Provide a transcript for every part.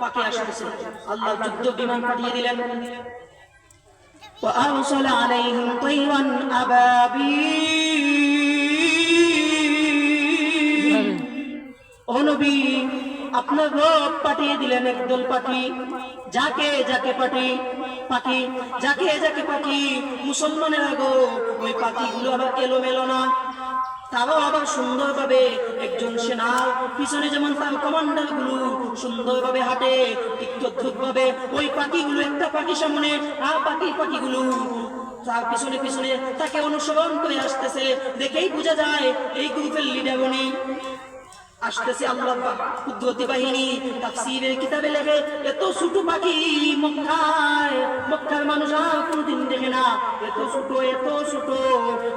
পাকে আসতেছে আল্লাহ যুদ্ধ বিমান পাঠিয়ে দিলেন وأرسل عليهم طيرا أبابيل ও নবী আপনার রব পাঠিয়ে দিলেন একদল পাখি যাকে যাকে পাখি পাখি যাকে যাকে পাখি মুসলমানের আগো ওই পাখিগুলো আবার এলোমেলো না তারাও আবার সুন্দরভাবে একজন সেনার পিছনে যেমন তার কমান্ডারগুলো সুন্দরভাবে হাঁটে, ঠিক ভাবে ওই পাখিগুলো, একটা পাখি সামনে, আর বাকি পাখিগুলো তার পিছনে পিছনে তাকে অনুসরণ করে আসতেছে। দেখেই বোঝা যায়, এই গ্রুপের লিডার উনি। আসতেছে আল্লাহ কুদরতি বাহিনী তাফসীরের কিতাবে লেখে, এত ছোট পাখি মক্কায়, মক্কার মানুষ আর কোনোদিন দেখে না। এত ছোট এত ছোট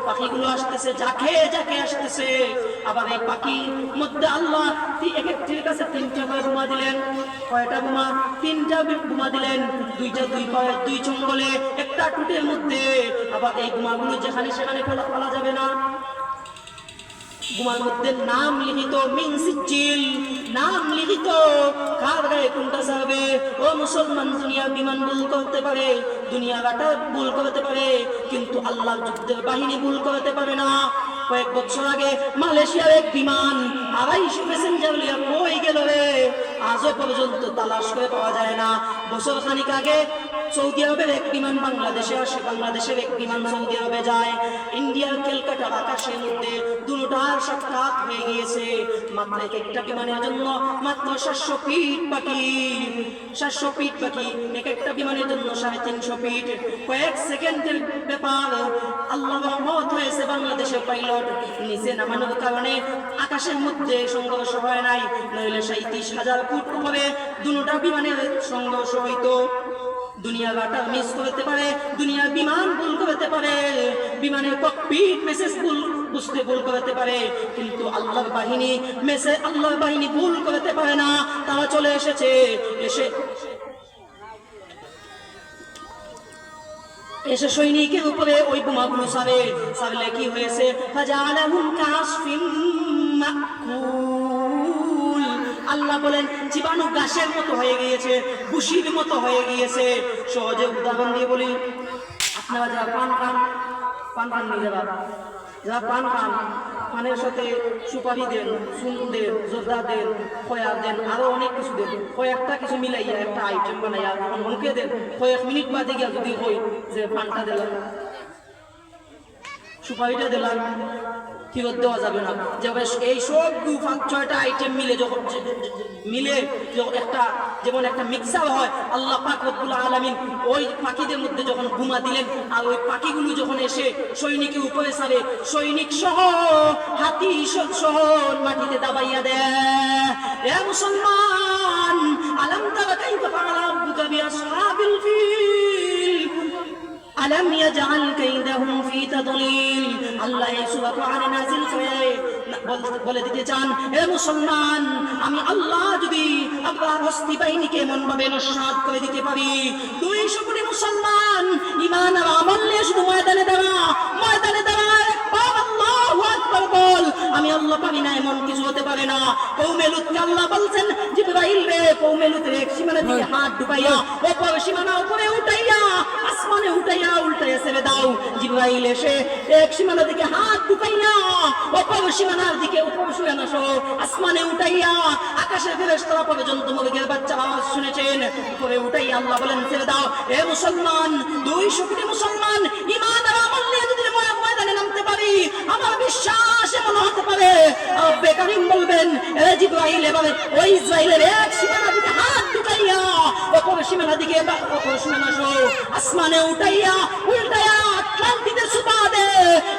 পাখিগুলো আসতেছে, যাকে যাকে আসতেছে। আবার এই পাখি মধ্যে আল্লাহ এক একটির কাছে তিনটা করে বোমা দিলেন। কয়টা বোমা? তিনটা বোমা দিলেন। দুইটা দুই পায়ে, দুই চঙ্গলে একটা টুটের মধ্যে। আবার এই বোমাগুলো যেখানে সেখানে ফেলা ফেলা যাবে না। নাম লিখিত মিন নাম লিখিত কার গায়ে কোনটা যাবে ও মুসলমান, দুনিয়া বিমান ভুল করতে পারে, দুনিয়া গাটা ভুল করতে পারে, কিন্তু আল্লাহ যুদ্ধের বাহিনী ভুল করতে পারে না। কয়েক বছর আগে মালয়েশিয়ার এক বিমান আড়াইশো প্যাসেঞ্জার লিয়া কই গেল রে। আজও পর্যন্ত তালাশ করে পাওয়া যায় না। বছর খানিক আগে সৌদি আরবের এক বিমান বাংলাদেশে আসে। বাংলাদেশের এক বিমান সৌদি আরবে যায়। ইন্ডিয়ার ক্যালকাটার আকাশের মধ্যে দুটার সাক্ষাৎ হয়ে গিয়েছে। মাত্র এক একটা বিমানের জন্য মাত্র সাতশো ফিট বাকি। সাতশো ফিট বাকি। এক একটা বিমানের জন্য সাড়ে তিনশো ফিট কয়েক সেকেন্ডের ব্যাপার। আল্লাহ রহমত হয়েছে বাংলাদেশের পাইলট। নিচে নামানোর কারণে আকাশের মধ্যে সংঘর্ষ হয় নাই, নইলে সাঁত্রিশ হাজার ফুট উপরে দুটা বিমানের সংঘর্ষ হইতো। দুনিয়া গাটা মিস করতে পারে, দুনিয়া বিমান ভুল করতে পারে, বিমানের ককপিট মেসেজ ভুল, বুঝতে ভুল করতে পারে, কিন্তু আল্লাহর বাহিনী মেসে আল্লাহর বাহিনী ভুল করতে পারে না। তারা চলে এসেছে, এসে এসে সৈনিকের উপরে ওই বোমাগুলো সাবে। সাবলে কি হয়েছে? আল্লাহ বলেন, জীবাণু গাছের মতো হয়ে গিয়েছে খুশির মতো হয়ে গিয়েছে। সহজে উদাহরণ দিয়ে বলি। আপনারা যারা পান পান পান পান নিয়ে যারা যারা পান খান পানের সাথে সুপারি দেন সুন দেন জোরদার দেন, খয়া দেন, আরও অনেক কিছু দেন। কয়েকটা কিছু মিলাইয়া একটা আইটেম বানাইয়া যখন দেন কয়েক মিনিট বাদে গিয়া যদি হই যে পানটা দিলাম। সুপারিটা দিলাম। ফেরত দেওয়া যাবে না। যেমন এই সব দু পাঁচ, ছয়টা আইটেম মিলে যখন মিলে যখন একটা, যেমন একটা মিক্সার হয়, আল্লাহ পাক রব্বুল আলামিন ওই পাখিদের মধ্যে যখন ঘুমা দিলেন, আর ওই পাখিগুলো যখন এসে সৈনিকের উপরে সারে, সৈনিক সহ, হাতি সহ মাটিতে দাবাইয়া দেয়। এ মুসলমান, আলম তারা কাইফা ফাআলা রাব্বুকা বিআসহাবিল ফিল আলম ইয়াজআল কাইদাহুম ফি তাদলিল। আল্লাহ এই সূরা কোরআনে নাযিল করে বলে দিতে চান, হে মুসলমান, আমি আল্লাহ যদি আল্লাহর হস্তি বাহিনীকে এমন ভাবে নস্বাত করে দিতে পারি দুইশো কোটি মুসলমান ইমান আর আমল নিয়ে শুধু ময়দানে দাঁড়া ময়দানে দাঁড়া আমি আল্লাহ পারি না এমন কিছু হতে পারে না। কৌমে লুতকে আল্লাহ বলছেন জিবরাইল রে কৌমে লুতের এক সীমানা দিকে হাত ডুবাইয়া অপর সীমানা উপরে উঠাইয়া আসমানে উঠাইয়া উল্টাইয়া ছেড়ে দাও। জিবরাইল এসে এক সীমানা দিকে হাত অপর সীমানার দিকে উপর সহ আসমানে উঠাইয়া আকাশের ফেরেশতারা পর্যন্ত মুরগের বাচ্চা আওয়াজ শুনেছেন। উপরে উঠাইয়া আল্লাহ বলেন ছেড়ে দাও। এ মুসলমান দুইশো কোটি মুসলমান ইমান আর আমল নিয়ে যদি ময়- ময়দানে আমার বিশ্বাস এমন হতে পারে। আব্বে বলবেন, এ জিব্রাইল, এবারে ওই ইসরাইলের এক সীমানা দিকে হাত ঢুকাইয়া অপর সীমানা দিকে অপর সীমানা সহ আসমানে উঠাইয়া, উল্টাইয়া ক্লান্তিতে সুপা দে।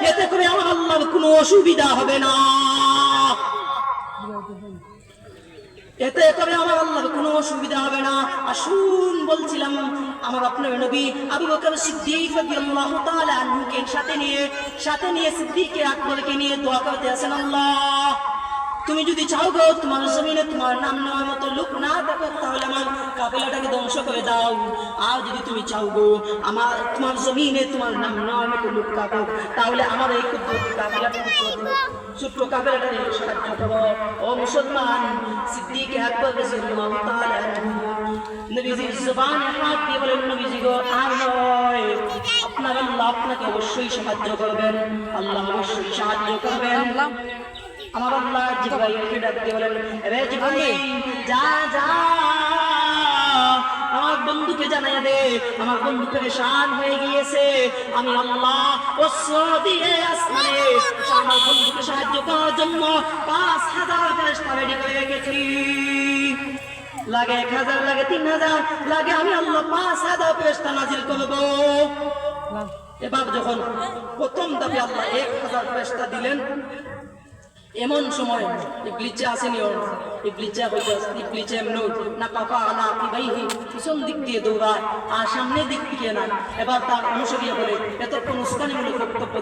এতে করে আমার আল্লাহর কোনো অসুবিধা হবে না। এতে করে আমার আল্লাহ কোনো অসুবিধা হবে না। আসুন, বলছিলাম, আমার আপনার নবী আবু বকর সিদ্দিক রাদিয়াল্লাহু তাআলা আনহুকে সাথে নিয়ে সাথে নিয়ে সিদ্দিককে আকবরকে নিয়ে দোয়া করতে আছেন আল্লাহ। তুমি যদি চাও গো, তোমার জমিনে তোমার নাম নেওয়ার মতো লোক না থাকো তাহলে আমার কাফেলাটাকে ধ্বংস করে দাও। আর যদি তুমি চাও গো, আমার, তোমার জমিনে তোমার নাম নেওয়ার মতো লোক থাকো তাহলে আমার এই ক্ষুদ্র কাফেলাটাকে ছোট্ট কাফেলাটাকে সাহায্য ও মুসলমান, সিদ্দিক নবীজির জবানে হাত দিয়ে বলেন, নবীজি গো, আর নয়। আপনার আল্লাহ আপনাকে অবশ্যই সাহায্য করবেন। আল্লাহ অবশ্যই সাহায্য করবেন। আমার আল্লাহ বলেন, রে জিব্রাইল, যা যা। আমার বন্ধুকে জানাই দে, আমার বন্ধু পেরেশান হয়ে গিয়েছে। আমি আল্লাহ দিয়ে আসমানে আমার বন্ধুকে সাহায্য করার জন্য পাঁচ হাজার ফেরেশতা রেডি করে রেখেছি। লাগে এক হাজার, লাগে তিন হাজার, লাগে আমি আল্লাহ পাঁচ হাজার ফেরেশতা নাজিল করব। এবার যখন প্রথম দাবি আল্লাহ এক হাজার ফেরেশতা দিলেন এমন সময় ইবলিচে আসেনি ওর। ইবলিচে হইতে ইবলিচে এমনি না কাপা আলা কিবাইহি পিছন দিক দিয়ে দৌড়ায়, আর সামনে দিক দিয়ে না এবার তার অনুসরিয়ে বলে এতক্ষণ উস্কানিমূলক বক্তব্য